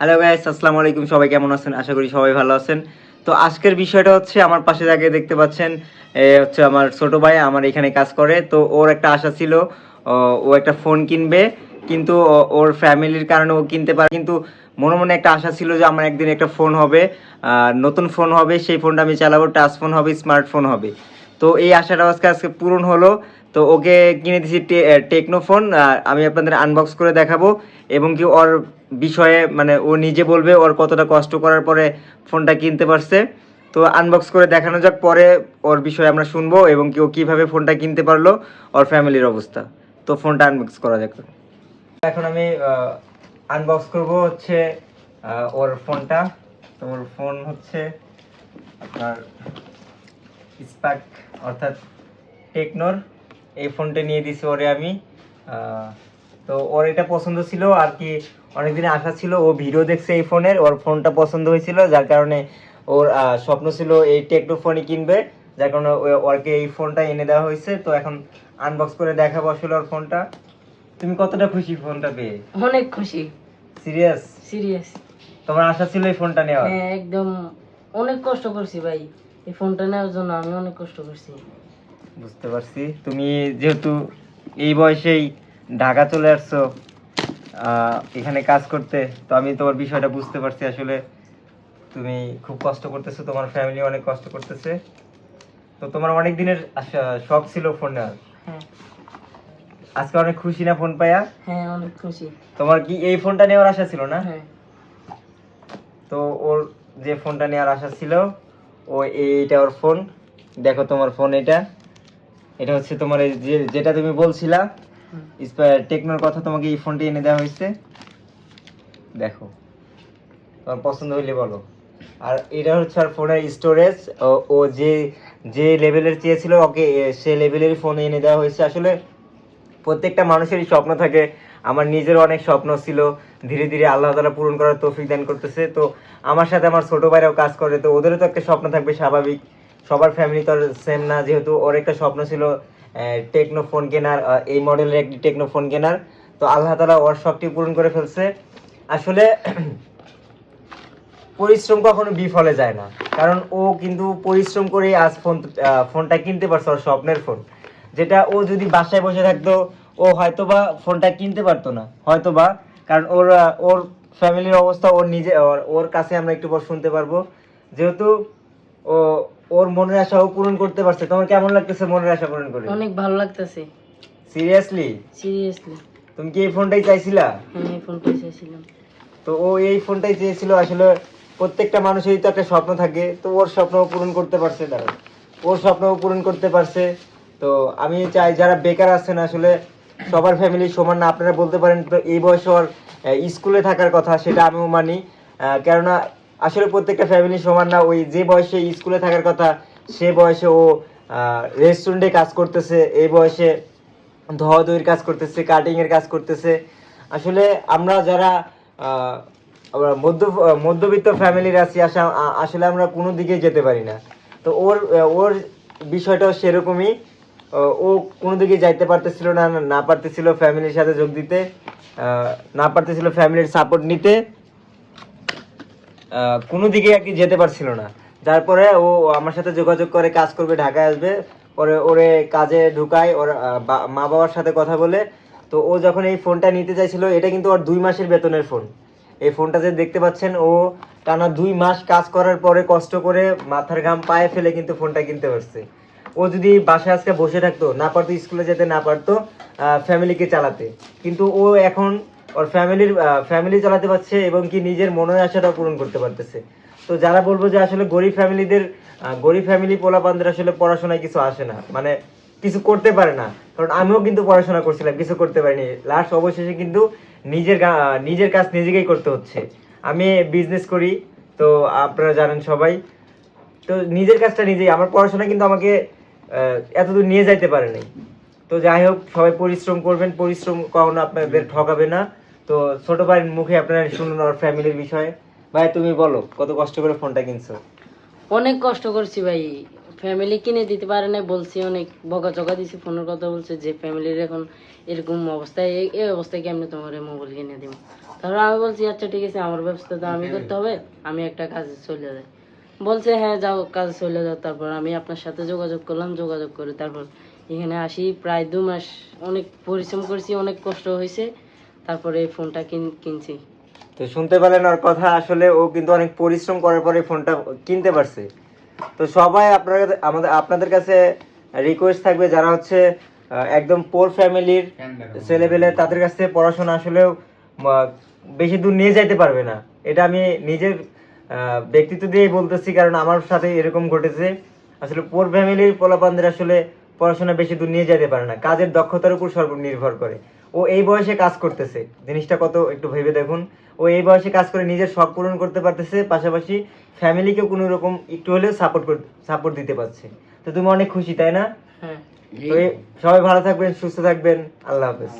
Hello guys আসসালামু আলাইকুম। সবাই কেমন আছেন? আশা করি সবাই ভালো আছেন। তো আজকের বিষয়টা হচ্ছে, আমার পাশে যাকে দেখতে পাচ্ছেন হচ্ছে আমার ছোট ভাই, আমার এখানে কাজ করে। তো ওর একটা আশা ছিল, ও একটা ফোন কিনবে, কিন্তু ওর ফ্যামিলির কারণে ও কিনতে পারে কিন্তু মনে মনে একটা আশা ছিল যে আমার একদিন একটা ফোন হবে। নতুন ফোন হবে, সেই ফোনটা আমি চালাবো টাচ ফোন হবে স্মার্টফোন হবে। তো এই আশাটা আজকে আজকে পূরণ হলো। তো ওকে কিনে দিয়েছি টেকনো ফোন আমি আপনাদের আনবক্স করে দেখাবো। এবং কি ওর বিষয়ে মানে ও নিজে বলবে ওর কতটা কষ্ট করার পরে ফোনটা কিনতে পারছে। তো আনবক্স করে দেখানো যাক, পরে ওর বিষয়ে আমরা শুনব এবং কি ও কীভাবে ফোনটা কিনতে পারল, ওর ফ্যামিলির অবস্থা। তো ফোনটা আনবক্স করা যাক। এখন আমি আনবক্স করব হচ্ছে ওর ফোনটা। তো ওর ফোন হচ্ছে আপনার স্পার্ক অর্থাৎ টেকনোর এই ফোনটা নিয়ে দিছি ওরে আমি। তো ওর এটা পছন্দ ছিল আর কি অনেকদিন আশা ছিল ও ভিডিও দেখছে এই ফোনের ওর ফোনটা পছন্দ হয়েছিল যার কারণে ওর স্বপ্ন ছিল এই টেকনো ফোনই কিনবে যার কারণে ওরকে এই ফোনটা এনে দেওয়া হয়েছে। তো এখন আনবক্স করে দেখাবো আসলে ওর ফোনটা। তুমি কতটা খুশি ফোনটা পেয়ে? অনেক খুশি। সিরিয়াস সিরিয়াস তোমার আশা ছিল এই ফোনটা নেওয়া হ্যাঁ একদম। অনেক কষ্ট করছি ভাই। এই ফোনটা নেওয়ার জন্য আমি অনেক কষ্ট করছি। বুঝতে পারছি। তুমি যেহেতু এই বয়সেই ঢাকা চলে আসছো এখানে কাজ করতে তো আমি তোমার বিষয়টা বুঝতে পারছি। আসলে তুমি খুব কষ্ট করতেছো তোমার ফ্যামিলি অনেক কষ্ট করতেছে। তো তোমার অনেক দিনের শখ ছিল ফোন নেওয়ার। হ্যাঁ। আজকে অনেক খুশি না ফোন পাইয়া? হ্যাঁ অনেক খুশি। তোমার কি এই ফোনটা নেওয়ার আশা ছিল না? হ্যাঁ। তো ওর যে ফোনটা নেওয়ার আশা ছিল ও এইটা ওর ফোন দেখো তোমার ফোন এটা। এটা হচ্ছে তোমার যেটা তুমি বলছিলা। টেকনোর কথা তোমাকে এই ফোনটি এনে দেওয়া হয়েছে। দেখো তোমার পছন্দ হইলে বলো। আর এটা হচ্ছে আর ফোনের স্টোরেজ ও যে যে লেভেলের চেয়েছিল ওকে সে লেভেলের ফোন এনে দেওয়া হয়েছে। আসলে প্রত্যেকটা মানুষেরই স্বপ্ন থাকে আমার নিজের অনেক স্বপ্ন ছিল, ধীরে ধীরে আল্লাহ তালা পূরণ করার তৌফিক দান করতেছে। তো আমার সাথে আমার ছোট ভাইরাও কাজ করে, তো ওদেরও তো একটা স্বপ্ন থাকবে স্বাভাবিক। সবার ফ্যামিলি তো সেম না, যেহেতু ওর একটা স্বপ্ন ছিল টেকনো ফোন কেনার এই মডেলের একটি টেকনো ফোন কেনার। তো আল্লাহ তালা ওর শখটি পূরণ করে ফেলছে। আসলে পরিশ্রম কখনো বিফলে যায় না, কারণ ও কিন্তু পরিশ্রম করেই আজ ফোন ফোনটা কিনতে পারছে, ওর স্বপ্নের ফোন যেটা ও যদি বাসায় বসে থাকতো ও হয়তোবা ফোনটা কিনতে পারতো না হয়তোবা কারণ ওর ওর ফ্যামিলির অবস্থা ওর নিজে ওর- কাছে আমরা একটু পর শুনতে পারব। যেহেতু ও ওর মনের আশা ও পূরণ করতে পারছে তোমার কেমন লাগতেছে মনের আশা পূরণ করে? অনেক ভালো লাগতেছে। সিরিয়াসলি সিরিয়াসলি তুমি কি এই ফোনটাই চাইছিলা? আমি এই ফোনটা চাইছিলাম। তো ও এই ফোনটাই চেয়েছিল আসলে প্রত্যেকটা মানুষেরই তো একটা স্বপ্ন থাকে তো ওর স্বপ্ন পূরণ করতে পারছে দাঁড়া ওর স্বপ্ন পূরণ করতে পারছে তো আমি চাই যারা বেকার আছেন আসলে সবার ফ্যামিলি সমান না, আপনারা বলতে পারেন এই বয়সে ওর স্কুলে থাকার কথা, সেটা আমিও মানি। কেননা আসলে প্রত্যেকটা ফ্যামিলি সমান না, ওই যে বয়সে স্কুলে থাকার কথা, সে বয়সে ও রেস্টুরেন্টে কাজ করতেছে, এই বয়সে ধোয়া ধুয়ির কাজ করতেছে কাটিং এর কাজ করতেছে। আসলে আমরা যারা মধ্য, মধ্যবিত্ত ফ্যামিলির আছি, আসা আসলে আমরা কোনো দিকে যেতে পারি না। তো ওর ওর বিষয়টাও সেরকমই। ও কোনো দিকে যাইতে পারতেছিল না না পারতেছিল ফ্যামিলির সাথে যোগ দিতে না পারতেছিল ফ্যামিলির সাপোর্ট নিতে কোনো দিকে আর কি যেতে পারছিল না। তারপরে ও আমার সাথে যোগাযোগ করে কাজ করবে, ঢাকায় আসবে, পরে ওরে কাজে ঢুকায়, ওর মা বাবার সাথে কথা বলে, তো ও যখন এই ফোনটা নিতে চাইছিল, এটা কিন্তু ওর দুই মাসের বেতনের ফোন। এই ফোনটা যে দেখতে পাচ্ছেন, ও টানা দুই মাস কাজ করার পরে কষ্ট করে মাথার ঘাম পায়ে ফেলে কিন্তু ফোনটা কিনতে পারছে। ও যদি বাসায় আজকে বসে থাকতো, না পারতো, স্কুলে যেতে না পারতো ফ্যামিলিকে চালাতে। কিন্তু ও এখন ওর ফ্যামিলির ফ্যামিলি চালাতে পারছে এবং কি নিজের মনের আশাটাও পূরণ করতে পারতেছে। তো যারা বলব যে আসলে গরিব ফ্যামিলিদের গরিব ফ্যামিলি পোলাপানদের আসলে পড়াশোনায় কিছু আসে না মানে কিছু করতে পারে না। কারণ আমিও কিন্তু পড়াশোনা করছিলাম, কিছু করতে পারিনি। লাস্ট অবশেষে কিন্তু নিজের নিজের কাজ নিজেকেই করতে হচ্ছে। আমি বিজনেস করি, তো আপনারা জানেন সবাই। তো নিজের কাজটা নিজেই। আমার পড়াশোনা কিন্তু আমাকে এতদূর নিয়ে যাইতে পারে নাই। তো যাই হোক সবাই পরিশ্রম করবেন পরিশ্রম কখনো আপনাদের ঠকাবে না। তো ছোট ভাইয়ের মুখে আপনারা শুনুন আর ফ্যামিলির বিষয়ে। ভাই তুমি বলো কত কষ্ট করে ফোনটা কিনছো? অনেক কষ্ট করছি ভাই। ফ্যামিলি কিনে দিতে পারে না বলছি অনেক। বকা চকা দিছি ফোনের কথা বলছে যে ফ্যামিলির এখন এরকম অবস্থায় এই- এই অবস্থায় কেমনে তোমার মোবাইল কিনে দিব? তারপর আমি বলছি আচ্ছা ঠিক আছে আমার ব্যবস্থা তো আমি করতে হবে আমি একটা কাজে চলে যাই। বলছে হ্যাঁ যাও, কাজ চলে যাও। তারপর আমি আপনার সাথে যোগাযোগ করলাম, যোগাযোগ করে তারপর এখানে আসি। প্রায় দু মাস অনেক পরিশ্রম করেছি, অনেক কষ্ট হয়েছে, তারপরে এই ফোনটা কিন- কিনছি। তো শুনতে পেলেন ওর কথা, আসলে ও কিন্তু অনেক পরিশ্রম করার পরে ফোনটা কিনতে পারছে। তো সবাই আপনার আমাদের, আপনাদের কাছে রিকোয়েস্ট থাকবে যারা হচ্ছে একদম পোর ফ্যামিলির ছেলেবেলে তাদের কাছ পড়াশোনা আসলেও বেশি দূর নিয়ে যাইতে পারবে না। এটা আমি নিজের ব্যক্তিত্ব দিয়েই বলতেছি কারণ আমার সাথে এরকম ঘটেছে। আসলে পোর ফ্যামিলির পোলাপানদের আসলে পড়াশোনা বেশি দূর নিয়ে যেতে পারে না। কাজের দক্ষতার উপর সর্ব নির্ভর করে। ও এই বয়সে কাজ করতেছে। জিনিসটা কত একটু ভেবে দেখুন। ও এই বয়সে কাজ করে নিজের শখ পূরণ করতে পারতেছে পাশাপাশি ফ্যামিলিকেও কোনো রকম একটু হলেও সাপোর্ট সাপোর্ট দিতে পারছে। তো তুমি অনেক খুশি তাই না? হ্যাঁ। তো সবাই ভালো থাকবেন সুস্থ থাকবেন। আল্লাহ হাফেজ।